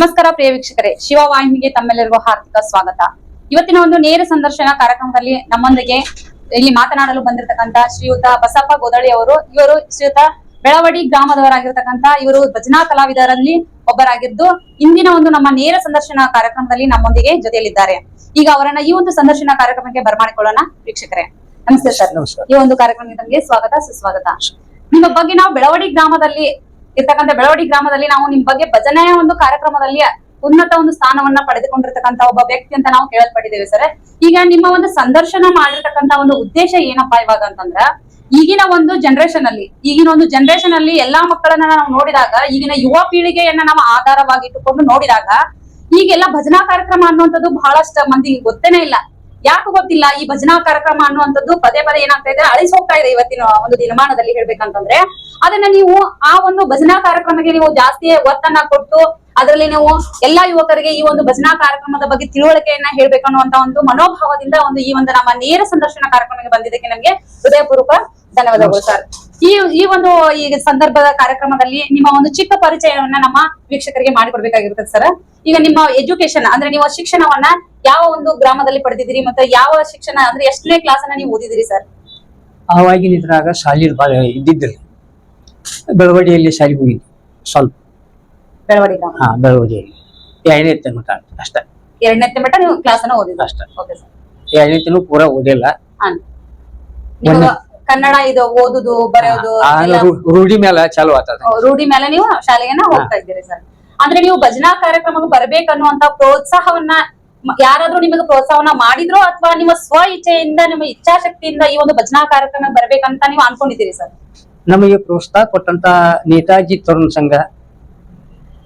ನಮಸ್ಕಾರ ಪ್ರಿಯ ವೀಕ್ಷಕರೇ ಶಿವವಾಹಿನಿಗೆ ತಮ್ಮೆಲ್ಲರಿಗೂ ಹಾರ್ದಿಕ ಸ್ವಾಗತ. ಇವತ್ತಿನ ಒಂದು ನೇರ ಸಂದರ್ಶನ ಕಾರ್ಯಕ್ರಮದಲ್ಲಿ ನಮ್ಮೊಂದಿಗೆ ಇಲ್ಲಿ ಮಾತನಾಡಲು ಬಂದಿರತಕ್ಕಂತ ಶ್ರೀಯುತ ಬಸಪ್ಪ ಗೋದಳಿ ಅವರು. ಇವರು ಶ್ರೀಯುತ ಬೆಳವಡಿ ಗ್ರಾಮದವರಾಗಿರ್ತಕ್ಕಂತ ಇವರು ಭಜನಾ ಕಲಾವಿದರಲ್ಲಿ ಒಬ್ಬರಾಗಿದ್ದು ಇಂದಿನ ಒಂದು ನಮ್ಮ ನೇರ ಸಂದರ್ಶನ ಕಾರ್ಯಕ್ರಮದಲ್ಲಿ ನಮ್ಮೊಂದಿಗೆ ಜೊತೆಯಲ್ಲಿದ್ದಾರೆ. ಈಗ ಅವರನ್ನ ಈ ಒಂದು ಸಂದರ್ಶನ ಕಾರ್ಯಕ್ರಮಕ್ಕೆ ಬರಮಾಡಿಕೊಳ್ಳೋಣ ವೀಕ್ಷಕರೇ. ನಮಸ್ತೆ ಸರ್. ನಮಸ್ಕಾರ. ಈ ಒಂದು ಕಾರ್ಯಕ್ರಮಕ್ಕೆ ನಮಗೆ ಸ್ವಾಗತ ಸುಸ್ವಾಗತ. ನಿಮ್ಮ ಬಗ್ಗೆ ನಾವು ಬೆಳವಡಿ ಗ್ರಾಮದಲ್ಲಿ ಇರ್ತಕ್ಕಂಥ ಬೆಳವಡಿ ಗ್ರಾಮದಲ್ಲಿ ನಾವು ನಿಮ್ ಬಗ್ಗೆ ಭಜನೆಯ ಒಂದು ಕಾರ್ಯಕ್ರಮದಲ್ಲಿ ಉನ್ನತ ಒಂದು ಸ್ಥಾನವನ್ನ ಪಡೆದುಕೊಂಡಿರ್ತಕ್ಕಂತ ಒಬ್ಬ ವ್ಯಕ್ತಿ ಅಂತ ನಾವು ಕೇಳಲ್ಪಟ್ಟಿದ್ದೇವೆ ಸರ್. ಈಗ ನಿಮ್ಮ ಒಂದು ಸಂದರ್ಶನ ಮಾಡಿರ್ತಕ್ಕಂತ ಒಂದು ಉದ್ದೇಶ ಏನಪ್ಪಾ ಇವಾಗ ಅಂತಂದ್ರ, ಈಗಿನ ಒಂದು ಜನರೇಷನ್ ಅಲ್ಲಿ, ಈಗಿನ ಒಂದು ಜನರೇಷನ್ ಅಲ್ಲಿ ಎಲ್ಲಾ ಮಕ್ಕಳನ್ನ ನಾವು ನೋಡಿದಾಗ, ಈಗಿನ ಯುವ ಪೀಳಿಗೆಯನ್ನ ನಾವು ಆಧಾರವಾಗಿ ಇಟ್ಟುಕೊಂಡು ನೋಡಿದಾಗ, ಈಗೆಲ್ಲ ಭಜನಾ ಕಾರ್ಯಕ್ರಮ ಅನ್ನುವಂಥದ್ದು ಬಹಳಷ್ಟು ಮಂದಿಗೆ ಗೊತ್ತೇನೆ ಇಲ್ಲ. ಯಾಕೆ ಗೊತ್ತಿಲ್ಲ ಈ ಭಜನಾ ಕಾರ್ಯಕ್ರಮ ಅನ್ನುವಂಥದ್ದು ಪದೇ ಪದೇ ಏನಾಗ್ತಾ ಇದೆ, ಅಳಿಸಿ ಹೋಗ್ತಾ ಇದೆ ಇವತ್ತಿನ ಒಂದು ದಿನಮಾನದಲ್ಲಿ ಹೇಳ್ಬೇಕಂತಂದ್ರೆ. ಅದನ್ನ ನೀವು ಆ ಒಂದು ಭಜನಾ ಕಾರ್ಯಕ್ರಮಕ್ಕೆ ನೀವು ಜಾಸ್ತಿ ಒತ್ತನ್ನ ಕೊಟ್ಟು ಅದರಲ್ಲಿ ನೀವು ಎಲ್ಲಾ ಯುವಕರಿಗೆ ಈ ಒಂದು ಭಜನಾ ಕಾರ್ಯಕ್ರಮದ ಬಗ್ಗೆ ತಿಳುವಳಿಕೆಯನ್ನ ಹೇಳ್ಬೇಕು ಅನ್ನುವಂತ ಒಂದು ಮನೋಭಾವದಿಂದ ಒಂದು ಈ ಒಂದು ನಮ್ಮ ನೇರ ಸಂದರ್ಶನ ಕಾರ್ಯಕ್ರಮಕ್ಕೆ ಬಂದಿದ್ದಕ್ಕೆ ನಮಗೆ ಹೃದಯಪೂರ್ವಕ ಧನ್ಯವಾದಗಳು ಸರ್. ಈ ಈ ಒಂದು ಈ ಸಂದರ್ಭದ ಕಾರ್ಯಕ್ರಮದಲ್ಲಿ ನಿಮ್ಮ ಒಂದು ಚಿಕ್ಕ ಪರಿಚಯವನ್ನ ನಮ್ಮ ವೀಕ್ಷಕರಿಗೆ ಮಾಡಿಕೊಡ್ಬೇಕಾಗಿರ್ತದೆ ಸರ್. ಈಗ ನಿಮ್ಮ ಎಜುಕೇಶನ್, ಅಂದ್ರೆ ನೀವು ಶಿಕ್ಷಣವನ್ನ ಯಾವ ಒಂದು ಗ್ರಾಮದಲ್ಲಿ ಪಡೆದಿದ್ದೀರಿ ಮತ್ತೆ ಯಾವ ಶಿಕ್ಷಣ, ಅಂದ್ರೆ ಎಷ್ಟನೇ ಕ್ಲಾಸ್ ಅನ್ನ ನೀವು ಓದಿದಿರಿ ಸರ್? ಆವಾಗಿನ ಇದ್ರಾಗ ಶಾಲೆ ಇದ್ದಿದ್ದಿಲ್ಲ. ಬೆಳವಡಿಯಲ್ಲಿ ಶಾಲೆಗೆ ಹೋಗಿದ್ದೆ, ಸ್ವಲ್ಪ. ಬೆಳವಡಿ ಗ್ರಾಮ ಹಾ ಬೆಳವಡಿಯಲ್ಲಿ ಎರಡನೇ ತನಕ ಅಷ್ಟ. ಎರಡನೇ ಮಟ್ಟ ನೀವು ಕ್ಲಾಸ್ ಅನ್ನ ಓದಿದ್ರಿ ಅಷ್ಟ. ಓಕೆ ಸರ್ ಎರಡನೇ ತನಕ ಪೂರ ಓದಿಲ್ಲ. ಹಾ. ನಿಮ್ಗ ಕನ್ನಡ ಇದು ಓದುದು ಬರೆಯೋದು ರೂಢಿ ಮೇಲೆ ಚಾಲು ಆಗ್ತದೆ ರೂಢಿ ಮೇಲೆ ನೀವು ಶಾಲೆಗೆನ ಹೋಗ್ತಾ ಇದ್ದೀರಿ ಸರ್ ಅಂದ್ರೆ ನೀವು ಭಜನಾ ಕಾರ್ಯಕ್ರಮಕ್ಕೆ ಬರ್ಬೇಕನ್ನುವಂತ ಪ್ರೋತ್ಸಾಹವನ್ನ ಯಾರಾದ್ರೂ ನಿಮಗೆ ಪ್ರೋತ್ಸಾಹವನ್ನ ಮಾಡಿದ್ರು ಅಥವಾ ನಿಮ್ಮ ಸ್ವ ಇಚ್ಛೆಯಿಂದ ನಿಮ್ಮ ಇಚ್ಛಾಶಕ್ತಿಯಿಂದ ಈ ಒಂದು ಭಜನಾ ಕಾರ್ಯಕ್ರಮಕ್ಕೆ ಬರ್ಬೇಕಂತ ನೀವು ಅನ್ಕೊಂಡಿದ್ದೀರಿ ಸರ್ ನಮಗೆ ಪ್ರೋತ್ಸಾಹ ಕೊಟ್ಟಂತ ನೇತಾಜಿ ತರುಣ್ ಸಂಘ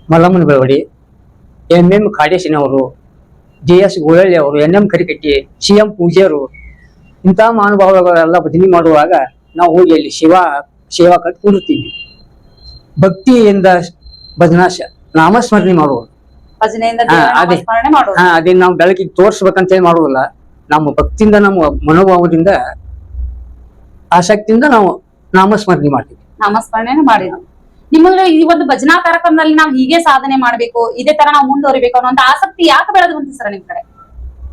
ಮಲ್ಲಮ್ಮನ ಬೆಳವಡಿ ಎಂ ಎಂ ಖಾಡೇಶಿನವರು ಜೆ ಎಸ್ ಗೋಳಳ್ಳಿ ಅವರು N M Karikatti C M ಪೂಜೆಯವರು ಇಂಥ ಮಹಾನುಭಾವಗಳೆಲ್ಲ ಭಜನೆ ಮಾಡುವಾಗ ನಾವು ಹೋಗಿ ಅಲ್ಲಿ ಶಿವ ಸೇವಾ ಕಟ್ಟಿ ಕೂಡುತ್ತೀವಿ. ಭಕ್ತಿಯಿಂದ ಭಜನಾಶ ನಾಮಸ್ಮರಣೆ ಮಾಡುವುದು. ಅದೇ. ಹಾ ನಾವು ಬೆಳಕಿಗೆ ತೋರಿಸ್ಬೇಕಂತ ಹೇಳಿ ಮಾಡುವುದಿಲ್ಲ. ನಮ್ಮ ಭಕ್ತಿಯಿಂದ ನಮ್ಮ ಮನೋಭಾವದಿಂದ ಆಸಕ್ತಿಯಿಂದ ನಾವು ನಾಮಸ್ಮರಣೆ ಮಾಡ್ತೀವಿ. ನಾಮಸ್ಮರಣೆ ಮಾಡಿದ್ರು ನಿಮಗೆ ಈ ಒಂದು ಭಜನಾ ಕಾರ್ಯಕ್ರಮದಲ್ಲಿ ನಾವು ಹೀಗೆ ಸಾಧನೆ ಮಾಡ್ಬೇಕು ಇದೇ ತರ ನಾವು ಮುಂದುವರಿಬೇಕು ಅನ್ನುವಂತ ಆಸಕ್ತಿ ಯಾಕೆ ಬೆಳೆದು ಬಂತು ಸರ್ ನಿಮ್ ಕಡೆ?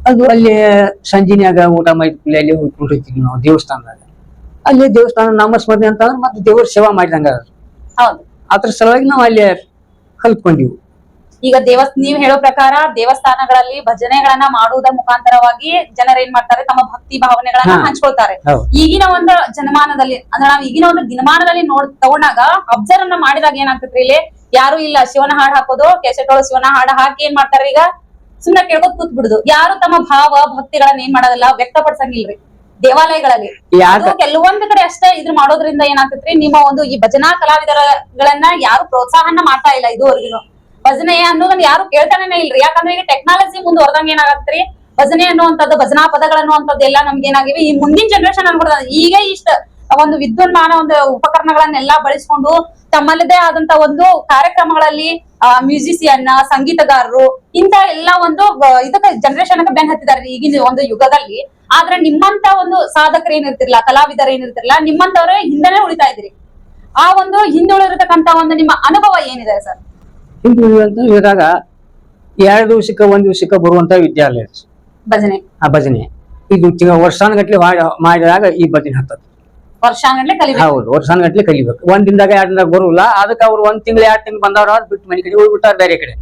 ಅದು ಅಲ್ಲಿ ಸಂಜಿನ್ಯಾಗ ಊಟ ಮಾಡಿದ್ಮೇಲೆ ಅಲ್ಲಿ ಹೋಗ್ಕೊಂಡಿರ್ತೀವಿ ನಾವು ದೇವಸ್ಥಾನದಾಗ. ಅಲ್ಲಿ ದೇವಸ್ಥಾನ ನಾಮಸ್ಮರಣೆ ಅಂತಂದ್ರೆ ಮತ್ತೆ ದೇವ್ರ ಸೇವಾ ಮಾಡಿದಂಗ ಹೌದು. ಅದ್ರ ಸಲುವಾಗಿ ನಾವು ಅಲ್ಲಿ ಕಲ್ತ್ಕೊಂಡಿವಿ. ಈಗ ದೇವಸ್ ನೀವ್ ಹೇಳೋ ಪ್ರಕಾರ ದೇವಸ್ಥಾನಗಳಲ್ಲಿ ಭಜನೆಗಳನ್ನ ಮಾಡುವುದರ ಮುಖಾಂತರವಾಗಿ ಜನರು ಏನ್ ಮಾಡ್ತಾರೆ ತಮ್ಮ ಭಕ್ತಿ ಭಾವನೆಗಳನ್ನ. ಹಂಚ್ಕೊಳ್ತಾರೆ. ಈಗಿನ ಒಂದು ಜನಮಾನದಲ್ಲಿ ಅಂದ್ರೆ ನಾವು ಈಗಿನ ಒಂದು ದಿನಮಾನದಲ್ಲಿ ನೋಡ್ ತಗೊಂಡಾಗ ಅಬ್ಸರ್ವ್ ಅನ್ನ ಮಾಡಿದಾಗ ಏನಾಗ್ತೈತ್ರಿ ಇಲ್ಲಿ? ಯಾರು ಇಲ್ಲ ಶಿವನ ಹಾಡು ಹಾಕೋದು ಕೆಸೆಟ್ ಒಳ ಶಿವನ ಹಾಡು ಹಾಕಿ ಏನ್ ಮಾಡ್ತಾರೆ ಈಗ? ಸುಮ್ನೆ ಕೇಳ್ಕೊತ್ ಕೂತ್ ಬಿಡುದು ಯಾರು ತಮ್ಮ ಭಾವ ಭಕ್ತಿಗಳನ್ನ ಏನ್ ಮಾಡೋದಲ್ಲ ವ್ಯಕ್ತಪಡಿಸಂಗಿಲ್ರಿ. ದೇವಾಲಯಗಳಲ್ಲಿ. ಕೆಲವೊಂದು ಕಡೆ ಅಷ್ಟೇ ಇದ್ರ ಮಾಡೋದ್ರಿಂದ ಏನಾಗ್ತೈತ್ರಿ? ನಿಮ್ಮ ಒಂದು ಈ ಭಜನಾ ಕಲಾವಿದರಗಳನ್ನ ಯಾರು ಪ್ರೋತ್ಸಾಹನ ಮಾಡ್ತಾ ಇಲ್ಲ ಇದುವರೆಗೂ ಭಜನೆ ಅನ್ನೋದನ್ನ ಯಾರು ಕೇಳ್ತಾನೆ ಇಲ್ರಿ. ಯಾಕಂದ್ರೆ ಈಗ ಟೆಕ್ನಾಲಜಿ ಮುಂದುವರೆದಂಗ ಏನಾಗತ್ರಿ? ಭಜನೆ ಅನ್ನುವಂಥದ್ದು, ಭಜನಾ ಪದಗಳನ್ನುವಂಥದ್ದು ಎಲ್ಲ ನಮ್ಗೆ ಏನಾಗಿವೆ. ಈ ಮುಂದಿನ ಜನರೇಷನ್ ಅನ್ಬಿಡ್ದ ಈಗ ಇಷ್ಟ. ಒಂದು ವಿದ್ಯುನ್ಮಾನ, ಒಂದು ಉಪಕರಣಗಳನ್ನೆಲ್ಲ ಬಳಸ್ಕೊಂಡು ತಮ್ಮಲ್ಲದೇ ಆದಂತ ಒಂದು ಕಾರ್ಯಕ್ರಮಗಳಲ್ಲಿ ಮ್ಯೂಸಿಸಿಯನ್ ಸಂಗೀತಗಾರರು ಇಂತ ಎಲ್ಲ ಒಂದು ಇದಕ್ಕೆ ಜನರೇಷನ್ ಬೆನ್ ಹತ್ತಿದ್ದಾರೆ ಈಗಿನ ಒಂದು ಯುಗದಲ್ಲಿ. ಆದ್ರೆ ನಿಮ್ಮಂತ ಒಂದು ಸಾಧಕರು ಏನಿರ್ತಿರ್ಲ ಕಲಾವಿದರು ಏನಿರ್ತಿರ್ಲ ನಿಮ್ಮಂತವ್ರೆ ಹಿಂದೆನೆ ಉಳಿತಾ ಇದ್ರಿ. ಆ ಒಂದು ಹಿಂದೆ ಉಳಿದಿರ್ತಕ್ಕಂತ ಒಂದು ನಿಮ್ಮ ಅನುಭವ ಏನಿದೆ ಸರ್? ಅಂತ ಇದ್ರಾಗ ಎರಡು ದಿವಸಕ್ಕೆ ಒಂದ್ ದಿವಸಕ್ಕೆ ಬರುವಂತ ವಿದ್ಯಾಲಯ ಭಜನೆ. ಆ ಭಜನೆ. ಇದು ತಿಂಗಳ ವರ್ಷಾನುಗಟ್ಲೆ ಮಾಡಿ- ಮಾಡಿದಾಗ ಈ ಭಜನೆ ಹತ್ತದ. ವರ್ಷಾನುಗಟ್ಲೆ ಕಲಿಬೇಕು. ಹೌದು ವರ್ಷಾನುಗಟ್ಲೆ ಕಲಿಬೇಕು. ಒಂದ್ ದಿನದಾಗ ಎರಡ್ ದಿನದಾಗ ಬರುಲ್ಲ ಅದಕ್ಕೆ ಅವ್ರು ಒಂದ್ ತಿಂಗಳು ಎರಡ್ ತಿಂಗಳು ಬಂದವ್ರ ಬಿಟ್ಟು ಮನೆ ಕಡೆ ಹೋಗ್ಬಿಟ್ಟಾರ ಬೇರೆ ಕಡೆ.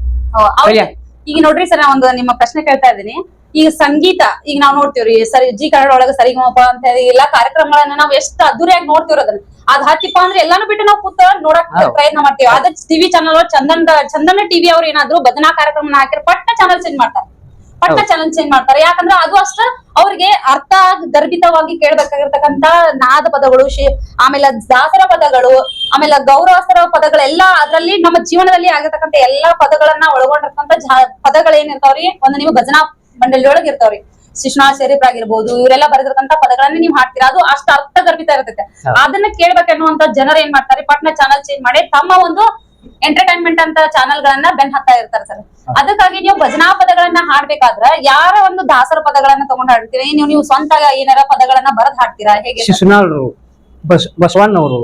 ಈಗ ನೋಡ್ರಿ ಸರ್ ಒಂದು ನಿಮ್ಮ ಪ್ರಶ್ನೆ ಕೇಳ್ತಾ ಇದೀನಿ ಈಗ ಸಂಗೀತ ಈಗ ನಾವ್ ನೋಡ್ತೀವ್ರಿ ಸರಿ ಜಿ ಕನ್ನಡ ಒಳಗ ಸರಿಗಮಪ ಅಂತ ಹೇಳಿ ಎಲ್ಲಾ ಕಾರ್ಯಕ್ರಮಗಳನ್ನ ನಾವ್ ಎಷ್ಟು ಅದ್ದೂರಿಯಾಗಿ ನೋಡ್ತೀವ್ರಿ ಅದನ್ನ. ಅದ್ ಹತ್ತಿಪ್ಪ ಅಂದ್ರೆ ಎಲ್ಲಾನು ಬಿಟ್ಟು ನಾವು ಕೂತ ನೋಡಕ್. ಪ್ರಯತ್ನ ಮಾಡ್ತೀವಿ. ಅದ TV channel Chandan Chandana TV ಅವ್ರು ಏನಾದ್ರು ಭಜನಾ ಕಾರ್ಯಕ್ರಮನ ಹಾಕಿದ್ರೆ ಪಟ್ಟ ಚಾನಲ್ ಚೇಂಜ್ ಮಾಡ್ತಾರೆ? ಪಟ್ಟ. ಚಾನಲ್ ಚೇಂಜ್ ಮಾಡ್ತಾರೆ? ಯಾಕಂದ್ರೆ ಅದು ಅಷ್ಟ ಅವ್ರಿಗೆ ಅರ್ಥ ಗರ್ಭಿತವಾಗಿ ಕೇಳ್ಬೇಕಾಗಿರ್ತಕ್ಕಂತ ನಾದ ಪದಗಳು ಆಮೇಲೆ ದಾಸರ ಪದಗಳು ಆಮೇಲೆ ಗೌರವಸ್ತರ ಪದಗಳೆಲ್ಲ ಅದರಲ್ಲಿ ನಮ್ಮ ಜೀವನದಲ್ಲಿ ಆಗಿರ್ತಕ್ಕಂಥ ಎಲ್ಲಾ ಪದಗಳನ್ನ ಒಳಗೊಂಡಿರ್ತಕ್ಕಂಥ ಪದಗಳೇನಿರ್ತಾವ್ರಿ? ಒಂದು ನೀವು ಭಜನಾ ಮಂಡಳಿ ಒಳಗೆ ಶಿಶ್ನಾಥ್ ಶರೀಫ್ ಆಗಿರ್ಬೋದು ಇವರೆಲ್ಲ ಬರೆದಿರ್ತಕ್ಕಂಥ ಪದಗಳನ್ನ ನೀವು ಹಾಡ್ತೀರಾ? ಅದು ಅಷ್ಟು ಅರ್ಥ ಗರ್ಭಿತ ಇರ್ತೈತೆ. ಅದನ್ನ ಕೇಳ್ಬೇಕನ್ನುವಂತ ಜನರ ಏನ್ ಮಾಡ್ತಾರೆ? ಪಟ್ನ ಚಾನಲ್ ಚೇಂಜ್ ಮಾಡಿ ತಮ್ಮ ಒಂದು ಎಂಟರ್ಟೈನ್ಮೆಂಟ್ ಅಂತ ಚಾನಲ್ ಗಳನ್ನ ಬೆನ್ ಹಾಕ್ತಾ ಇರ್ತಾರೆ ಸರ್. ಅದಕ್ಕಾಗಿ ನೀವು ಭಜನಾ ಪದಗಳನ್ನ ಹಾಡ್ಬೇಕಾದ್ರ ಯಾರ ಒಂದು ದಾಸರ ಪದಗಳನ್ನ ತಗೊಂಡ್ ಹಾಡ್ತೀರಿ? ನೀವು ನೀವು ಸ್ವಂತ ಏನಾರ ಪದಗಳನ್ನ ಬರದ್ ಹಾಡ್ತೀರಾ? ಹೇಗೆ? ಶಿಶುನಾಳರು ಬಸ್ ಬಸವಣ್ಣವರು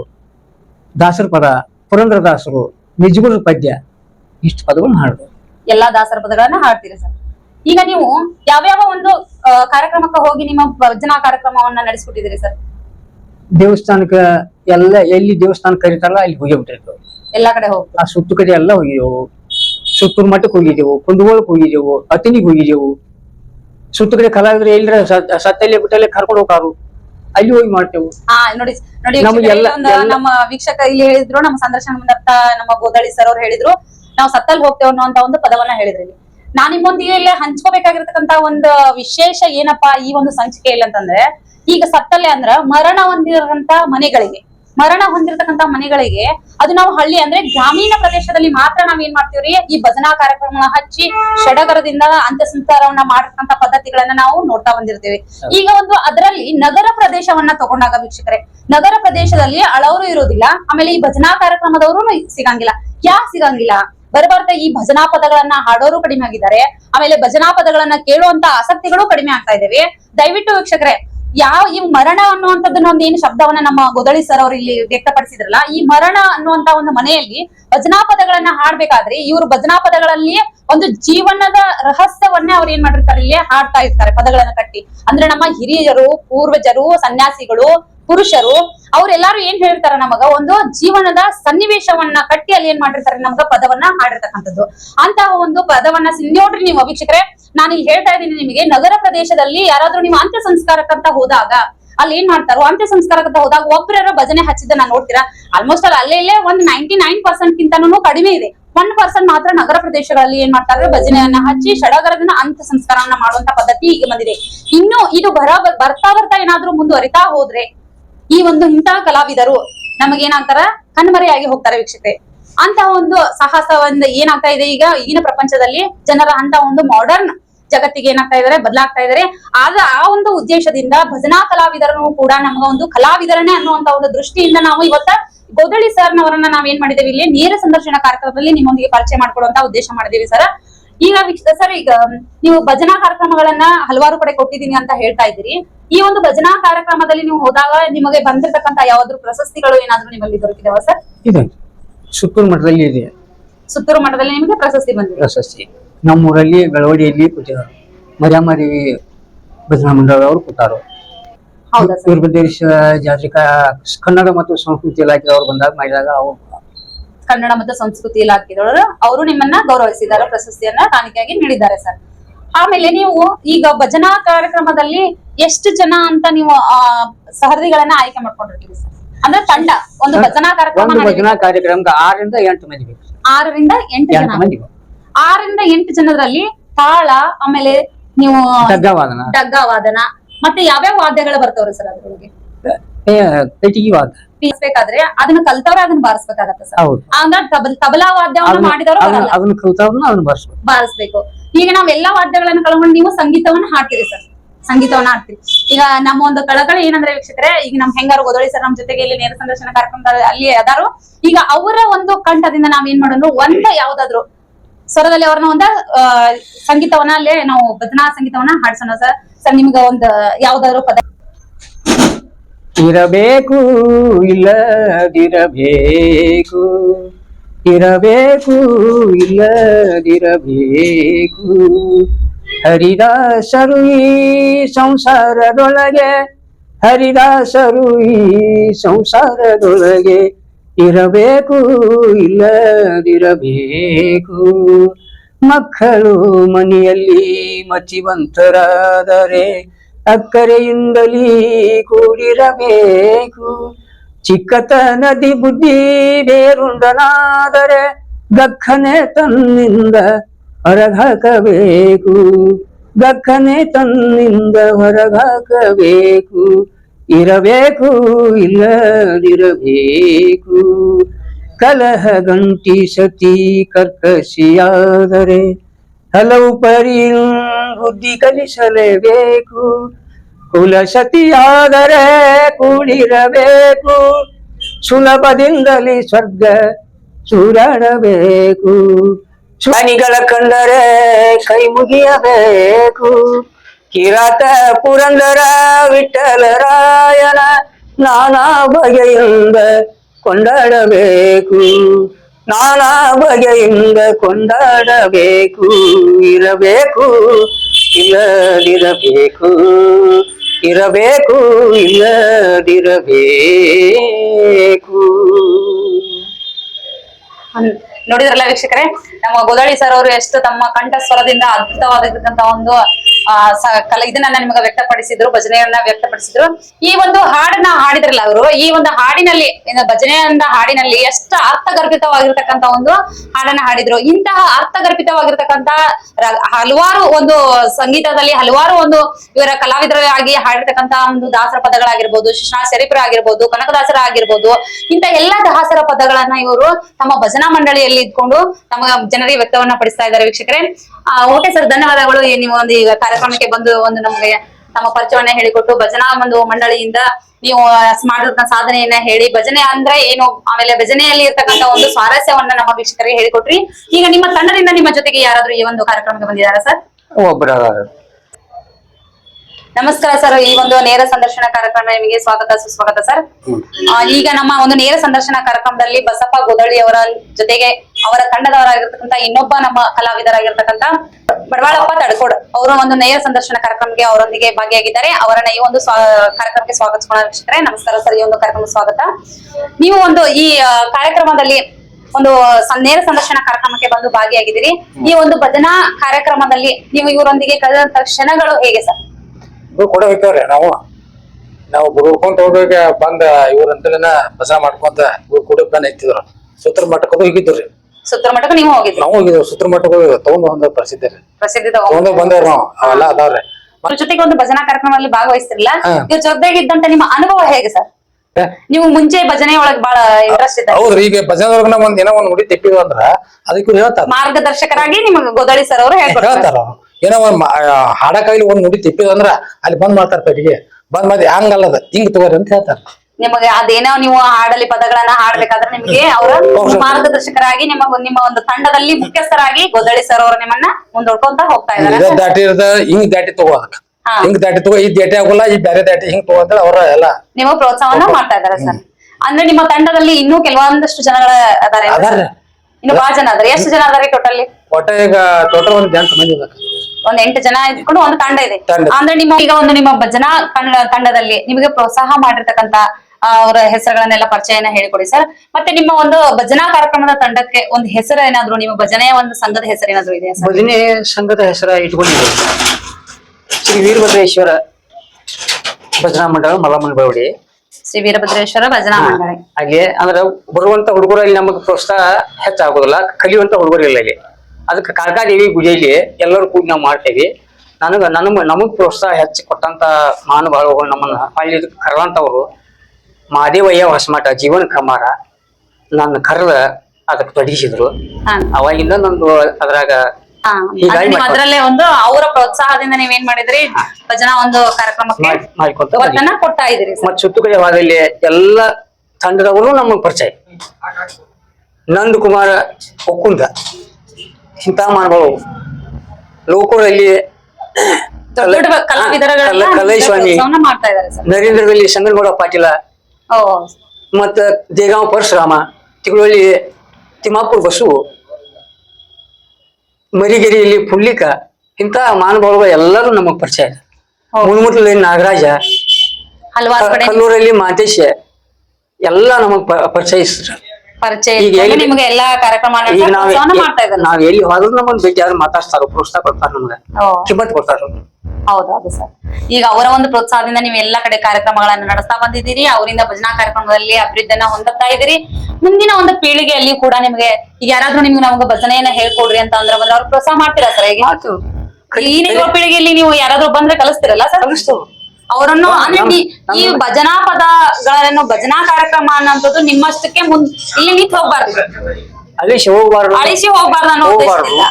ದಾಸರ ಪದ ಪುರಂದ್ರದಾಸರು ನಿಜಗುರು ಪದ್ಯ ಇಷ್ಟು ಪದಗಳನ್ನ ಹಾಡ್ಬೋದು. ಎಲ್ಲಾ ದಾಸರ ಪದಗಳನ್ನ ಹಾಡ್ತೀರಿ ಸರ್. ಈಗ ನೀವು ಯಾವ್ಯಾವ ಒಂದು ಕಾರ್ಯಕ್ರಮಕ್ಕೆ ಹೋಗಿ ನಿಮ್ಮ ಭಜನಾ ಕಾರ್ಯಕ್ರಮವನ್ನ ನಡೆಸ್ಕೊಟ್ಟಿದ್ದೀರಿ ಸರ್? ದೇವಸ್ಥಾನಕ್ಕೆ ಎಲ್ಲ ಎಲ್ಲಿ ದೇವಸ್ಥಾನ ಕರೀತಾರಲ್ಲ ಅಲ್ಲಿ ಹೋಗಿ ಬಿಟ್ಟಿರ್ತೀವಿ. ಎಲ್ಲಾ ಕಡೆ ಹೋಗಿ ಆ ಸುತ್ತು ಕಡೆ ಎಲ್ಲ ಹೋಗಿದ್ದೆವು. ಸುತ್ತೂರು ಮಠಕ್ಕೆ ಹೋಗಿದ್ದೆವು ಕುಂದಗೋಳಕ್ಕೆ ಹೋಗಿದ್ದೆವು ಅತಿನಿಗೆ ಹೋಗಿದ್ದೆವು. ಸುತ್ತು ಕಡೆ ಕಲಾವಿದ್ರು ಎಲ್ರ ಸತ್ತಲ್ಲಿ ಬಿಟ್ಟಲ್ಲಿ ಕರ್ಕೊಂಡು ಹೋಗಾರು ಅಲ್ಲಿ ಹೋಗಿ ಮಾಡ್ತೇವು. ಹಾ ನೋಡಿ ನೋಡಿ ವೀಕ್ಷಕರೇ, ನಮ್ಮ ವೀಕ್ಷಕ ಇಲ್ಲಿ ಹೇಳಿದ್ರು ನಮ್ಮ ಸಂದರ್ಶನ ನಮ್ಮ ಗೋದಳಿ ಸರ್ ಅವ್ರು ಹೇಳಿದ್ರು ನಾವು ಸತ್ತಲ್ಲಿ ಹೋಗ್ತೇವೆ ಅನ್ನುವಂತ ಒಂದು ಪದವನ್ನ ಹೇಳಿದ್ರಿ ಇಲ್ಲಿ. ನಾನ್ ನಿಮ್ಮೊಂದಿಗೆ ಇಲ್ಲಿ ಹಂಚ್ಕೋಬೇಕಾಗಿರ್ತಕ್ಕಂತ ಒಂದು ವಿಶೇಷ ಏನಪ್ಪಾ ಈ ಒಂದು ಸಂಚಿಕೆಯಲ್ಲಿ ಅಂತಂದ್ರೆ, ಈಗ ಸತ್ತಲ್ಲೇ ಅಂದ್ರ ಮರಣ ಹೊಂದಿರತಕ್ಕಂತ ಮನೆಗಳಿಗೆ, ಮರಣ ಹೊಂದಿರತಕ್ಕಂತ ಮನೆಗಳಿಗೆ ಅದು ನಾವು ಹಳ್ಳಿ ಅಂದ್ರೆ ಗ್ರಾಮೀಣ ಪ್ರದೇಶದಲ್ಲಿ ಮಾತ್ರ ನಾವ್ ಏನ್ ಮಾಡ್ತೀವ್ರಿ? ಈ ಭಜನಾ ಕಾರ್ಯಕ್ರಮಗಳನ್ನ ಹಚ್ಚಿ ಷಡಗರದಿಂದ ಅಂತ್ಯ ಸಂಸ್ಕಾರವನ್ನ ಮಾಡತಕ್ಕಂತ ಪದ್ಧತಿಗಳನ್ನ ನಾವು ನೋಡ್ತಾ ಬಂದಿರ್ತೀವಿ. ಈಗ ಒಂದು ಅದರಲ್ಲಿ ನಗರ ಪ್ರದೇಶವನ್ನ ತಗೊಂಡಾಗ ವೀಕ್ಷಕರೇ, ನಗರ ಪ್ರದೇಶದಲ್ಲಿ ಅಳವರು ಇರೋದಿಲ್ಲ, ಆಮೇಲೆ ಈ ಭಜನಾ ಕಾರ್ಯಕ್ರಮದವರು ಸಿಗಂಗಿಲ್ಲ. ಯಾಕೆ ಸಿಗಂಗಿಲ್ಲ? ಬರಬರ್ತಾ ಈ ಭಜನಾ ಪದಗಳನ್ನ ಹಾಡೋರು ಕಡಿಮೆ ಆಗಿದ್ದಾರೆ. ಆಮೇಲೆ ಭಜನಾ ಪದಗಳನ್ನ ಕೇಳುವಂತ ಆಸಕ್ತಿಗಳು ಕಡಿಮೆ ಆಗ್ತಾ ಇದಾವೆ. ದಯವಿಟ್ಟು ವೀಕ್ಷಕರೇ, ಯಾವ ಈ ಮರಣ ಅನ್ನುವಂಥದ್ದನ್ನ ಒಂದು ಏನು ಶಬ್ದವನ್ನ ನಮ್ಮ ಗೊದಳಿ ಸರ್ ಅವರು ಇಲ್ಲಿ ವ್ಯಕ್ತಪಡಿಸಿದ್ರಲ್ಲ, ಈ ಮರಣ ಅನ್ನುವಂತ ಒಂದು ಮನೆಯಲ್ಲಿ ಭಜನಾ ಪದಗಳನ್ನ ಹಾಡ್ಬೇಕಾದ್ರೆ ಇವರು ಭಜನಾ ಪದಗಳಲ್ಲಿ ಒಂದು ಜೀವನದ ರಹಸ್ಯವನ್ನೇ ಅವ್ರು ಏನ್ ಮಾಡಿರ್ತಾರೆ, ಇಲ್ಲಿ ಹಾಡ್ತಾ ಇರ್ತಾರೆ ಪದಗಳನ್ನ ಕಟ್ಟಿ. ಅಂದ್ರೆ ನಮ್ಮ ಹಿರಿಯರು, ಪೂರ್ವಜರು, ಸನ್ಯಾಸಿಗಳು ಪುರುಷರು, ಅವ್ರೆಲ್ಲಾರು ಏನ್ ಹೇಳಿರ್ತಾರ ನಮಗ? ಒಂದು ಜೀವನದ ಸನ್ನಿವೇಶವನ್ನ ಕಟ್ಟಿ ಅಲ್ಲಿ ಏನ್ ಮಾಡಿರ್ತಾರೆ ನಮಗ ಪದವನ್ನ ಹಾಡಿರ್ತಕ್ಕಂಥದ್ದು ಅಂತಹ ಒಂದು ಪದವನ್ನ ನೋಡ್ರಿ ನೀವು ವೀಕ್ಷಕರೇ, ನಾನು ಇಲ್ಲಿ ಹೇಳ್ತಾ ಇದ್ದೀನಿ ನಿಮಗೆ, ನಗರ ಪ್ರದೇಶದಲ್ಲಿ ಯಾರಾದ್ರೂ ನೀವು ಅಂತ್ಯ ಸಂಸ್ಕಾರಕ್ಕಂತ ಹೋದಾಗ, ಅಲ್ಲಿ ಏನ್ ಮಾಡ್ತಾರೋ ಅಂತ್ಯ ಸಂಸ್ಕಾರಕ್ಕಂತ ಹೋದಾಗ ಒಬ್ಬರ ಭಜನೆ ಹಚ್ಚಿದ್ದನ್ನ ನೋಡ್ತೀರಾ? ಆಲ್ಮೋಸ್ಟ್ ಅಲ್ಲಿ ಅಲ್ಲೇ ಇಲ್ಲೇ ಒಂದು ನೈಂಟಿ ನೈನ್ ಪರ್ಸೆಂಟ್ ಕಿಂತನೂ ಕಡಿಮೆ ಇದೆ. ಒನ್ ಪರ್ಸೆಂಟ್ ಮಾತ್ರ ನಗರ ಪ್ರದೇಶಗಳಲ್ಲಿ ಏನ್ ಮಾಡ್ತಾರೆ ಭಜನೆಯನ್ನ ಹಚ್ಚಿ ಸಡಗರದಿಂದ ಅಂತ್ಯ ಸಂಸ್ಕಾರವನ್ನ ಮಾಡುವಂತ ಪದ್ಧತಿ ಈಗ ಬಂದಿದೆ. ಇನ್ನು ಇದು ಬರ ಬರ್ತಾ ಬರ್ತಾ ಏನಾದ್ರೂ ಮುಂದುವರಿತಾ ಹೋದ್ರೆ ಈ ಒಂದು ಇಂತಹ ಕಲಾವಿದರು ನಮಗೇನಾಗ್ತಾರ? ಕಣ್ಮರೆಯಾಗಿ ಹೋಗ್ತಾರೆ ವೀಕ್ಷಕರೇ. ಅಂತ ಒಂದು ಸಾಹಸ ಏನಾಗ್ತಾ ಇದೆ ಈಗ ಈಗಿನ ಪ್ರಪಂಚದಲ್ಲಿ ಜನರ ಅಂತ ಒಂದು ಮಾಡರ್ನ್ ಜಗತ್ತಿಗೆ ಏನಾಗ್ತಾ ಇದಾರೆ? ಬದಲಾಗ್ತಾ ಇದಾರೆ. ಆಗ ಆ ಒಂದು ಉದ್ದೇಶದಿಂದ ಭಜನಾ ಕಲಾವಿದರನ್ನು ಕೂಡ ನಮ್ಗ ಒಂದು ಕಲಾವಿದರನೇ ಅನ್ನುವಂತ ಒಂದು ದೃಷ್ಟಿಯಿಂದ ನಾವು ಇವತ್ತ ಗೋದಳಿ ಸರ್ನವರನ್ನ ನಾವ್ ಏನ್ ಮಾಡಿದೇವಿ ಇಲ್ಲಿ? ನೇರ ಸಂದರ್ಶನ ಕಾರ್ಯಕ್ರಮದಲ್ಲಿ ನಿಮ್ಮೊಂದಿಗೆ ಪರಿಚಯ ಮಾಡ್ಕೊಡುವಂತ ಉದ್ದೇಶ ಮಾಡಿದೀವಿ ಸರ್. ಈಗ ಸರ್ ಈಗ ನೀವು ಭಜನಾ ಕಾರ್ಯಕ್ರಮಗಳನ್ನ ಹಲವಾರು ಕಡೆ ಕೊಟ್ಟಿದ್ದೀನಿ ಅಂತ ಹೇಳ್ತಾ ಇದ್ದೀರಿ. ಈ ಒಂದು ಭಜನಾ ಕಾರ್ಯಕ್ರಮದಲ್ಲಿ ನೀವು ಹೋದಾಗ ನಿಮಗೆ ಬಂದಿರತಕ್ಕಂತ ಯಾವ್ದಾದ್ರು ಪ್ರಶಸ್ತಿಗಳು ಏನಾದ್ರು ನಿಮ್ಮಲ್ಲಿ ದೊರಕಿದಾವ ಸರ್? ಇದೆ. ಸುತ್ತೂರು ಮಠದಲ್ಲಿ ಇದೆ. ಸುತ್ತೂರು ಮಠದಲ್ಲಿ ನಿಮಗೆ ಪ್ರಶಸ್ತಿ ಬಂದಿದೆ. ಪ್ರಶಸ್ತಿ. ನಮ್ಮೂರಲ್ಲಿ ಬೆಳವಡಿಯಲ್ಲಿ ಕೊಟ್ಟಿದ್ದಾರೆ. ಮರ್ಯಾಮರಿ ಭಜನಾ ಮಂಡಳವರು ಕೊಟ್ಟಾರು. ಹೌದಾ ಸರ್? ಕನ್ನಡ ಮತ್ತು ಸಂಸ್ಕೃತಿ ಇಲಾಖೆದವರು ಬಂದಾಗ ಮಾಡಿದಾಗ ಅವರು ಕನ್ನಡ ಮತ್ತು ಸಂಸ್ಕೃತಿ ಇಲಾಖೆದವರು ಅವರು ನಿಮ್ಮನ್ನ ಗೌರವಿಸಿದ್ದಾರೆ ಪ್ರಶಸ್ತಿಯನ್ನ ಕಾಣಿಕೆಯಾಗಿ ನೀಡಿದ್ದಾರೆ ಸರ್. ಆಮೇಲೆ ನೀವು ಈಗ ಭಜನಾ ಕಾರ್ಯಕ್ರಮದಲ್ಲಿ ಎಷ್ಟು ಜನ ಅಂತ ನೀವು ಆ ಸಹರ್ದಿಗಳನ್ನ ಆಯ್ಕೆ ಮಾಡ್ಕೊಂಡಿರ್ತೀವಿ ಸರ್? ಅಂದ್ರೆ ತಂಡ ಒಂದು ಭಜನಾ ಕಾರ್ಯಕ್ರಮ ಒಂದು ಭಜನಾ ಕಾರ್ಯಕ್ರಮಕ್ಕೆ ಆರರಿಂದ ಎಂಟು ಮಂದಿ ಬೇಕು. ಆರರಿಂದ ಎಂಟು ಜನ. ಎಂಟು ಮಂದಿ ಬೇಕು. ಆರರಿಂದ ಎಂಟು ಜನರಲ್ಲಿ ತಾಳ ಆಮೇಲೆ ನೀವು ಡಗ್ಗವಾದನ. ಡಗ್ಗ ವಾದನ ಮತ್ತೆ ಯಾವ್ಯಾವ ವಾದ್ಯಗಳು ಬರ್ತವ್ರಿ ಸರ್ ಅದ್ರೊಳಗೆ? ಪೆಟ್ಟಿಗೆ ವಾದ ಬೀಸ್ಬೇಕಾದ್ರೆ ಅದನ್ನ ಕಲ್ತವ್ರ ಅದನ್ನ ಬಾರಿಸ್ಬೇಕಾಗತ್ತೆ ಸರ್. ಹೌದು. ಅಂದ್ರೆ ತಬಲ್ ತಬಲಾ ವಾದ್ಯವನ್ನ ಅದನ್ನ ಮಾಡಿದವರು ಅದನ್ನ ಬರಲ್ಲ. ಅದನ್ನ ಕಲ್ತವ್ರನ್ನ ಅದನ್ನ ಬರ್ಸ್ಬೇಕು. ಬಾರಿಸ್ಬೇಕು. ಈಗ ನಾವ್ ಎಲ್ಲಾ ವಾದ್ಯಗಳನ್ನ ಕಳ್ಕೊಂಡು ನೀವು ಸಂಗೀತವನ್ನ ಹಾಡ್ತೀರಿ ಸರ್. ಸಂಗೀತವನ್ನ ಹಾಕ್ತೀರಿ ಈಗ ನಮ್ಮ ಒಂದು ಕಳಕಳಿ ಏನಂದ್ರೆ ವೀಕ್ಷಕರೇ ಈಗ ನಮ್ ಹೆಂಗಾರು ಓದೋಳಿ ಸರ್ ನಮ್ ಜೊತೆಗೆ ಇಲ್ಲಿ ನೇರ ಸಂದರ್ಶನ ಕಾರ್ಯಕ್ರಮದ ಅಲ್ಲಿ ಅದಾರು. ಈಗ ಅವರ ಒಂದು ಕಂಠದಿಂದ ನಾವ್ ಏನ್ ಮಾಡೋಣ ಒಂದ ಯಾವ್ದಾದ್ರು ಸ್ವರದಲ್ಲಿ ಅವ್ರನ್ನ ಒಂದ ಸಂಗೀತವನ್ನ ಅಲ್ಲೇ ನಾವು ಭಜನಾ ಸಂಗೀತವನ್ನ ಹಾಡ್ಸೋಣ ಸರ್. ಸರ್ ನಿಮ್ಗ ಒಂದ್ ಯಾವ್ದಾದ್ರು ಪದ ಇರಬೇಕು, ಇಲ್ಲದಿರಬೇಕು. ಇರಬೇಕು, ಇಲ್ಲದಿರಬೇಕು. ಹರಿದಾಸರು ಈ ಸಂಸಾರದೊಳಗೆ, ಹರಿದಾಸರು ಈ ಸಂಸಾರದೊಳಗೆ ಇರಬೇಕು, ಇಲ್ಲದಿರಬೇಕು. ಮಕ್ಕಳು ಮನೆಯಲ್ಲಿ ಮತಿವಂತರಾದರೆ ಅಕ್ಕರೆಯಿಂದಲೇ ಕೂಡಿರಬೇಕು. ಚಿಕ್ಕತನದಿ ಬುದ್ಧಿ ಬೇರುಂಡನಾದರೆ ಗಕ್ಕನೆ ತನ್ನಿಂದ ಹೊರಗಾಕಬೇಕು. ಗಕ್ಕನೆ ತನ್ನಿಂದ ಹೊರಗಾಕಬೇಕು. ಇರಬೇಕು, ಇಲ್ಲದಿರಬೇಕು. ಕಲಹ ಗಂಟಿ ಸತಿ ಕರ್ಕಶಿಯಾದರೆ ಹಲವು ಪರಿ ಬುದ್ಧಿ ಕಲಿಸಲೇಬೇಕು. ಕುಲಶತಿಯಾದರೆ ಕೂಡಿರಬೇಕು ಸುಲಭದಿಂದಲೇ ಸ್ವರ್ಗ ಚೂರಾಡಬೇಕು ಶನಿಗಳ ಕಂಡರೆ ಕೈ ಮುಗಿಯಬೇಕು. ಕಿರಾತ ಪುರಂದರ ವಿಠಲರಾಯನ ನಾನಾ ಬಗೆಯಿಂದ ಕೊಂಡಾಡಬೇಕು. ನಾನಾ ಬಗೆಯಿಂದ ಕೊಂಡಾಡಬೇಕು. ಇರಬೇಕು. ಇಲ್ಲದಿರಬೇಕು ಇರಬೇಕು ಇಲ್ಲದಿರಬೇಕು. ನೋಡಿದ್ರಲ್ಲ ವೀಕ್ಷಕರೇ ನಮ್ಮ ಗೋದಾಳಿ ಸರ್ ಅವರು ಎಷ್ಟು ತಮ್ಮ ಕಂಠಸ್ವರದಿಂದ ಅದ್ಭುತವಾಗಿರ್ತಕ್ಕಂಥ ಒಂದು ಆ ಇದನ್ನ ನಿಮಗೆ ವ್ಯಕ್ತಪಡಿಸಿದ್ರು, ಭಜನೆಯನ್ನ ವ್ಯಕ್ತಪಡಿಸಿದ್ರು. ಈ ಒಂದು ಹಾಡನ್ನ ಹಾಡಿದ್ರಲ್ಲ ಅವರು, ಈ ಒಂದು ಹಾಡಿನಲ್ಲಿ ಭಜನೆಯನ್ನ ಹಾಡಿನಲ್ಲಿ ಎಷ್ಟು ಅರ್ಥಗರ್ಭಿತವಾಗಿರ್ತಕ್ಕಂತ ಒಂದು ಹಾಡನ್ನ ಹಾಡಿದ್ರು. ಇಂತಹ ಅರ್ಥಗರ್ಭಿತವಾಗಿರ್ತಕ್ಕಂತ ಹಲವಾರು ಒಂದು ಸಂಗೀತದಲ್ಲಿ ಹಲವಾರು ಒಂದು ಇವರ ಕಲಾವಿದರಾಗಿ ಹಾಡಿರ್ತಕ್ಕಂತ ಒಂದು ದಾಸರ ಪದಗಳಾಗಿರ್ಬೋದು ಶಿಶ್ನಾ ಶರೀಫರ ಆಗಿರ್ಬೋದು, ಕನಕದಾಸರ ಆಗಿರ್ಬೋದು ಇಂತ ಎಲ್ಲಾ ದಾಸರ ಪದಗಳನ್ನ ಇವರು ತಮ್ಮ ಭಜನಾ ಮಂಡಳಿಯಲ್ಲಿ ಇದ್ಕೊಂಡು ತಮ್ಮ ಜನರಿಗೆ ವ್ಯಕ್ತವನ್ನ ಪಡಿಸ್ತಾ ಇದ್ದಾರೆ ವೀಕ್ಷಕರೇ. ಓಕೆ ಸರ್, ಧನ್ಯವಾದಗಳು. ನೀವು ಒಂದು ಈಗ ಕಾರ್ಯಕ್ರಮಕ್ಕೆ ಬಂದು ಒಂದು ನಮ್ಗೆ ತಮ್ಮ ಪರಿಚಯವನ್ನ ಹೇಳಿಕೊಟ್ಟು ಭಜನಾ ಒಂದು ಮಂಡಳಿಯಿಂದ ನೀವು ಮಾಡಿರ್ತಕ್ಕಂಥ ಸಾಧನೆಯನ್ನ ಹೇಳಿ ಭಜನೆ ಅಂದ್ರೆ ಏನು? ಆಮೇಲೆ ಭಜನೆಯಲ್ಲಿ ಇರ್ತಕ್ಕಂತ ಒಂದು ಸ್ವಾರಸ್ಯವನ್ನ ನಮ್ಮ ವೀಕ್ಷಕರಿಗೆ ಹೇಳಿಕೊಟ್ರಿ. ಈಗ ನಿಮ್ಮ ತಂಡದಿಂದ ನಿಮ್ಮ ಜೊತೆಗೆ ಯಾರಾದ್ರೂ ಈ ಒಂದು ಕಾರ್ಯಕ್ರಮಕ್ಕೆ ಬಂದಿದಾರಾ ಸರ್? ಒಬ್ಬರ ನಮಸ್ಕಾರ ಸರ್ ಈ ಒಂದು ನೇರ ಸಂದರ್ಶನ ಕಾರ್ಯಕ್ರಮ ನಿಮಗೆ ಸ್ವಾಗತ ಸುಸ್ವಾಗತ ಸರ್. ಈಗ ನಮ್ಮ ಒಂದು ನೇರ ಸಂದರ್ಶನ ಕಾರ್ಯಕ್ರಮದಲ್ಲಿ ಬಸಪ್ಪ ಗೋದಳ್ಳಿ ಅವರ ಜೊತೆಗೆ ಅವರ ತಂಡದವರಾಗಿರ್ತಕ್ಕಂಥ ಇನ್ನೊಬ್ಬ ನಮ್ಮ ಕಲಾವಿದರಾಗಿರ್ತಕ್ಕಂಥ ಬಡವಾಳಪ್ಪ ತಡ್ಕೋಡ್ ಅವರು ಒಂದು ನೇರ ಸಂದರ್ಶನ ಕಾರ್ಯಕ್ರಮಕ್ಕೆ ಅವರೊಂದಿಗೆ ಭಾಗಿಯಾಗಿದ್ದಾರೆ. ಅವರನ್ನ ಈ ಒಂದು ಕಾರ್ಯಕ್ರಮಕ್ಕೆ ಸ್ವಾಗತಿಸೋಣ ನಮಸ್ಕಾರ ಸರ್, ಈ ಒಂದು ಕಾರ್ಯಕ್ರಮ ಸ್ವಾಗತ. ನೀವು ಒಂದು ಈ ಕಾರ್ಯಕ್ರಮದಲ್ಲಿ ಒಂದು ನೇರ ಸಂದರ್ಶನ ಕಾರ್ಯಕ್ರಮಕ್ಕೆ ಬಂದು ಭಾಗಿಯಾಗಿದ್ದೀರಿ. ಈ ಒಂದು ಭಜನಾ ಕಾರ್ಯಕ್ರಮದಲ್ಲಿ ನೀವು ಇವರೊಂದಿಗೆ ಕಳೆದಂತ ಕ್ಷಣಗಳು ಹೇಗೆ ಸರ್? ಕೂಡ ಹೋಗ್ತಾವ್ರಿ ನಾವು ನಾವು ಗುರುಕೊಂತ ಹೋಗೋಕೆ ಬಂದ ಇವ್ರ ಬಸ ಮಾಡ್ಕೊಂತ ಇವ್ರು ಕೂಡ ಬಂದ್ ಐತಿದ್ರು ಮಟ್ಟಕ್ಕೂ ಮಠಕ್ಕದು ಹೋಗಿದ್ರಿ ಸುತ್ತರ ಮಠಕ್ಕೆ ನೀವು ಹೋಗಿದ್ರಿ? ನಾವು ಹೋಗಿದ್ವಿ ಸುತ್ರ ಮಠಕ್ಕೆ ಹೋಗಿ ತಗೊಂಡ್ ಬಂದ ಪ್ರಸಿದ್ಧ ರೀ. ಪ್ರಸಿದ್ಧ ತಗೊಂಡ್ ಬಂದವ್ರು ನಾವು ಅವೆಲ್ಲ ಅದಾವ್ರಿ. ಅವ್ರ ಜೊತೆಗೆ ಒಂದು ಭಜನಾ ಕಾರ್ಯಕ್ರಮದಲ್ಲಿ ಭಾಗವಹಿಸ್ತಿರಲ್ಲ. ಇವ್ರ ಜೊತೆಗೆ ಇದ್ದಂತ ನಿಮ್ಮ ಅನುಭವ ಹೇಗೆ ಸರ್? ನೀವು ಮುಂಚೆ ಭಜನೆ ಒಳಗ್ ಬಹಳ ಇಂಟ್ರೆಸ್ಟ್ ಇದೆ ಹೌದ್ರಿ ಈಗ ಭಜನೆದೊಳಗ ಒಂದ್ ಏನೋ ಒಂದ್ ನುಡಿ ತೆಪ್ಪಿದ್ವು ಅಂದ್ರ ಅದಕ್ಕೂ ಹೇಳ್ತಾರ. ಮಾರ್ಗದರ್ಶಕರಾಗಿ ನಿಮಗೆ ಗೋದಾಳಿ ಸರ್ ಅವರು ಹೇಳ್ಕೊಡ್ತಾರೆ. ಹೇಳ್ತಾರ ಅವ್ರು. ಏನೋ ಒಂದ್ ಮಾ- ಆ, ಹಾಡಕಾಯಿಲಿ ಒಂದ್ ನುಡಿ ತೆಪ್ಪಿದ್ವು ಅಂದ್ರ ಅಲ್ಲಿ ಬಂದ್ ಮಾಡ್ತಾರ ಪೆಟ್ಟಿಗೆ. ಬಂದ್ ಮಾಡಿ ಹಂಗಲ್ಲದ ಹಿಂಗ್ ತಗೋರಿ ಅಂತ ಹೇಳ್ತಾರ. ನಿಮಗೆ ಅದೇನೋ ನೀವು ಹಾಡಲಿ ಪದಗಳನ್ನ ಹಾಡ್ಬೇಕಾದ್ರೆ ನಿಮಗೆ ಅವರ. ಮಾರ್ಗದರ್ಶಕರಾಗಿ ನಿಮ್ಮ ನಿಮ್ಮ ಒಂದು ತಂಡದಲ್ಲಿ ಮುಖ್ಯಸ್ಥರಾಗಿ ಗೋದಳಿ ಸರ್ ಅವರು ನಿಮ್ಮನ್ನ ಮುಂದೋಡ್ಕೊಂತ ಹೋಗ್ತಾ ಇದ್ದಾರೆ ಇದ ದಾಟಿ ಇರದ ಹಿಂಗ್ ದಾಟಿ ತಗೋ. ಹಿಂಗ್ ದಾಟಿ ತಗೋ ಈ ದಾಟಿ ಆಗೋಲ್ಲ ಈ ಬೇರೆ ದಾಟಿ ಹಿಂಗ್ ತಗೋ ಅವರ ಎಲ್ಲ ನೀವು ಪ್ರೋತ್ಸಾಹವನ್ನ ಮಾಡ್ತಾ ಇದಾರೆ ಸರ್ ಅಂದ್ರೆ ನಿಮ್ಮ ತಂಡದಲ್ಲಿ ಇನ್ನೂ ಕೆಲವೊಂದಷ್ಟು ಜನಗಳ ಅದಾರೆ. ಇನ್ನು ಬಹಳ ಜನ ಅದಾರೆ ಎಷ್ಟು ಜನ ಅದಾರೆ ಟೋಟಲಿ ಒಟ್ಟ ಈಗ ಟೋಟಲ್ ಒಂದ್ ಎಂಟು ಮಂದಿ. ಒಂದ್ ಎಂಟು ಜನ ಇದ್ಕೊಂಡು ಒಂದು ತಂಡ ಇದೆ. ಅಂದ್ರೆ ನಿಮ್ಮ ಈಗ ಒಂದು ನಿಮ್ಮ ಭಜನಾ ತಂಡ- ತಂಡದಲ್ಲಿ ನಿಮಗೆ ಪ್ರೋತ್ಸಾಹ ಮಾಡಿರ್ತಕ್ಕಂತ ಅವರ ಹೆಸರುಗಳನ್ನೆಲ್ಲ ಪರಿಚಯನ ಹೇಳಿಕೊಡಿ ಸರ್. ಮತ್ತೆ ನಿಮ್ಮ ಒಂದು ಭಜನಾ ಕಾರ್ಯಕ್ರಮದ ತಂಡಕ್ಕೆ ಒಂದು ಹೆಸರು ಏನಾದ್ರು ನಿಮ್ಮ ಭಜನೆಯ ಒಂದು ಸಂಘದ ಹೆಸರು ಏನಾದ್ರು ಇದೆ ಭಜನೆ ಸಂಘದ ಹೆಸರ ಇಟ್ಕೊಂಡಿದೆ ಶ್ರೀ ವೀರಭದ್ರೇಶ್ವರ ಭಜನಾ ಮಂಡಳ ಮಲ್ಲಮ್ಮನ ಬವಡಿ ಶ್ರೀ ವೀರಭದ್ರೇಶ್ವರ ಭಜನಾ ಮಂಡಳಿ. ಹಾಗೆ ಅಂದ್ರೆ ಬರುವಂತ ಹುಡುಗರಲ್ಲಿ ನಮಗೆ ಪ್ರೋತ್ಸಾಹ ಹೆಚ್ಚಾಗೋದಿಲ್ಲ ಕಲಿಯುವಂತ ಹುಡುಗರು ಇಲ್ಲ ಇಲ್ಲಿ. ಅದಕ್ಕೆ ಕಾರ್ಕಾದೇವಿ ಗುಜೆಯಲ್ಲಿ ಎಲ್ಲರೂ ಕೂಡಿ ನಾವು ಮಾಡ್ತೇವೆ. ನನಗ ನನಗ ನಮಗ್ ಪ್ರೋತ್ಸಾಹ ಹೆಚ್ಚು ಕೊಟ್ಟಂತ ಮಹಾನುಭಾವಗಳು ನಮ್ಮನ್ನ ಅಲ್ಲಿ ಕರೆದಂತವ್ರು ಮಹಾದೇವಯ್ಯ ಹೊಸಮಠ ಜೀವನ ಕಮಾರ ನನ್ನ ಕರೆದ ಅದಕ್ಕೆ ತೊಡಗಿಸಿದ್ರು. ಹಾ. ಅವಾಗಿಂದ ನಂದು ಅದ್ರಾಗ ಹಾ, ಹೀಗಾಗಿ ಅಂದ್ರೆ ನೀವು ಅದ್ರಲ್ಲೇ ಒಂದು ಅವರ ಪ್ರೋತ್ಸಾಹದಿಂದ ನೀವೇನ್ ಮಾಡಿದ್ರಿ? ಭಜನಾ ಒಂದು ಕಾರ್ಯಕ್ರಮಕ್ಕೆ ಮಾಡ್- ಮಾಡ್ಕೊಂತ ಒತ್ತನ್ನ ಕೊಡ್ತಾ ಇದೀರಿ ಸರ್. ಮತ್ ಭಾಗದಲ್ಲಿ ಎಲ್ಲ ತಂಡದವರು ನಮಗೆ ಪರಿಚಯ. ನಂದ ಕುಮಾರ ಒಕ್ಕುಂದ ಇಂತ ಮಾಡಬಹುದು ಲೋಕದಲ್ಲಿ ದೊಡ್ಡ ದೊಡ್ಡ ಕಲಾವಿದರುಗಳನ್ನ ಕಲೈ ಸ್ವಾಮಿ ಪ್ರೋತ್ಸಾಹವನ್ನ ಮಾಡ್ತಾ ಇದಾರೆ ಸರ್. ನರೇಂದ್ರದಲ್ಲಿ ಸಂಗನಗೌಡ ಪಾಟೀಲ ಮತ್ತ ದೇಗಾಂವ್ ಪರಶುರಾಮ ತಿಳುವಳ್ಳಿ ತಿಮ್ಮಾಪುರ ಬಸು ಮರಿಗೆರೆಯಲ್ಲಿ ಪುಲ್ಲಿಕ ಇಂತ ಮಾನವಗಳು ಎಲ್ಲರೂ ನಮಗ್ ಪರಿಚಯ. ಇದೆ. ಮುನ್ಮುಟ್ಲಲ್ಲಿ ನಾಗರಾಜ ಹಲವಾರು ಕಡೆ. ಕಲ್ಲೂರಲ್ಲಿ ಮಾತೇಶ ಎಲ್ಲ ನಮಗ್ ಪರಿಚಯ ಪರಿಚಯಿಸ್ತಾರೆ ಪರಿಚಯ ನಿಮ್ಗೆ ಎಲ್ಲಾ ಕಾರ್ಯಕ್ರಮ ಈಗ ನಾವ್ ಪ್ರೋತ್ಸಾಹನ ಮಾಡ್ತಾ ಇದ್ದಾರೆ? ನಾವ್ ಎಲ್ಲಿ ಹೋದ್ರು ನಮ್ಮನ್ನ ಭೇಟಿ ಆದ್ರೆ ಮಾತಾಡ್ತಾರ ಪ್ರೋತ್ಸಾಹ ಕೊಡ್ತಾರ ನಮ್ಗೆ. ಓ ಕಿಮ್ಮತ್ ಕೊಡ್ತಾರ ಹೌದೌದು ಸರ್. ಈಗ ಅವರ ಒಂದು ಪ್ರೋತ್ಸಾಹದಿಂದ ನೀವು ಎಲ್ಲಾ ಕಡೆ ಕಾರ್ಯಕ್ರಮಗಳನ್ನು ನಡೆಸ್ತಾ ಬಂದಿದ್ದೀರಿ ಅವರಿಂದ ಭಜನಾ ಕಾರ್ಯಕ್ರಮದಲ್ಲಿ ಅಭಿವೃದ್ಧಿಯನ್ನ ಹೊಂದುತ್ತಾ ಇದ್ದೀರಿ. ಮುಂದಿನ ಒಂದು ಪೀಳಿಗೆಯಲ್ಲಿ ಕೂಡ ನಿಮಗೆ ಈಗ ಯಾರಾದ್ರೂ ನಿಮ್ಗೆ ನಮ್ಗೆ ಭಜನೆಯನ್ನ ಹೇಳ್ಕೊಡ್ರಿ ಅಂತ ಅಂದ್ರೆ ಬಂದ್ರೆ ಅವ್ರು ಪ್ರೋತ್ಸಾಹ ಮಾಡ್ತೀರಾ ಸರ್ ಈಗ ಈ ಯುವ ಪೀಳಿಗೆಯಲ್ಲಿ ನೀವು ಯಾರಾದ್ರೂ ಬಂದ್ರೆ ಕಲಿಸ್ತಿರಲ್ಲ ಸರ್? ಅವರನ್ನು ಅಂದ್ರೆ ಈ ಭಜನಾ ಪದಗಳನ್ನು ಭಜನಾ ಕಾರ್ಯಕ್ರಮ ಅನ್ನೋಂಥದ್ದು ನಿಮ್ಮಷ್ಟಕ್ಕೆ ಮುಂದೆ ಇಲ್ಲಿ ನಿಂತು ಹೋಗ್ಬಾರ್ದು ಅಳಿಸಿ ಹೋಗ್ಬಾರ್ದು. ಅಳಿಸಿ ಹೋಗ್ಬಾರ್ದು ಅನ್ನೋ ಉದ್ದೇಶ ಉದ್ದೇಶದಿಂದ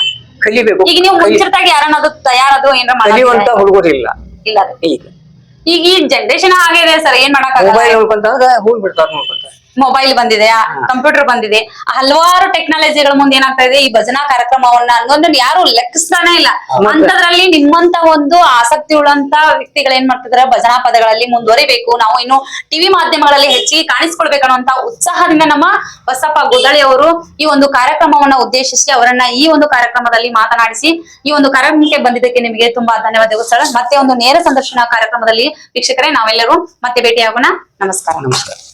ಕಲಿಬೇಕು. ಈಗ ನೀವು ಮುಂಚಿತವಾಗಿ ಯಾರನ್ನಾದ್ರು ತಯಾರಾದ್ರು ಏನಾರ ಕಲಿಯುವಂತ ಹುಡುಗರಿಲ್ಲ. ಹುಡುಗರು ಇಲ್ಲ. ಇಲ್ಲ. ಈಗ ಈಗ ಈ ಜನರೇಷನ್ ಆಗಿದೆ ಸರ್ ಏನ್ ಮಾಡಕ್ ಮೊಬೈಲ್ ನೋಡ್ಕೊಂತ ಹೋಗ್ಬಿಡ್ತಾರ ನೋಡ್ಕೊಂತ ಮೊಬೈಲ್ ಬಂದಿದೆ ಕಂಪ್ಯೂಟರ್ ಬಂದಿದೆ. ಹಲವಾರು ಟೆಕ್ನಾಲಜಿಗಳ ಮುಂದೆ ಏನಾಗ್ತಾ ಇದೆ ಈ ಭಜನಾ ಕಾರ್ಯಕ್ರಮವನ್ನ ಅನ್ನೋದನ್ನ ಯಾರು ಲೆಕ್ಕಿಸ್ತಾನೆ ಇಲ್ಲ. ಅಂತದ್ರಲ್ಲಿ ನಿಮ್ಮಂತ ಒಂದು ಆಸಕ್ತಿ ಉಳ್ಳಂತ ವ್ಯಕ್ತಿಗಳು ಏನ್ ಮಾಡ್ತಿದಾರೆ? ಭಜನಾ ಪದಗಳಲ್ಲಿ ಮುಂದುವರಿಬೇಕು. ನಾವು ಇನ್ನು ಟಿವಿ ಮಾಧ್ಯಮಗಳಲ್ಲಿ ಹೆಚ್ಚಿಗೆ ಕಾಣಿಸ್ಕೊಳ್ಬೇಕನ್ನುವಂತ ಉತ್ಸಾಹದಿಂದ ನಮ್ಮ ಬಸಪ್ಪ ಗುದಳಿ ಅವರು ಈ ಒಂದು ಕಾರ್ಯಕ್ರಮವನ್ನ ಉದ್ದೇಶಿಸಿ ಅವರನ್ನ ಈ ಒಂದು ಕಾರ್ಯಕ್ರಮದಲ್ಲಿ ಮಾತನಾಡಿಸಿ ಈ ಒಂದು ಕಾರ್ಯಕ್ರಮಕ್ಕೆ ಬಂದಿದ್ದಕ್ಕೆ ನಿಮಗೆ ತುಂಬಾ ಧನ್ಯವಾದಗಳು ಸರ್. ಮತ್ತೆ ಒಂದು ನೇರ ಸಂದರ್ಶನ ಕಾರ್ಯಕ್ರಮದಲ್ಲಿ ವೀಕ್ಷಕರೇ ನಾವೆಲ್ಲರೂ ಮತ್ತೆ ಭೇಟಿಯಾಗೋಣ. ನಮಸ್ಕಾರ. ನಮಸ್ಕಾರ.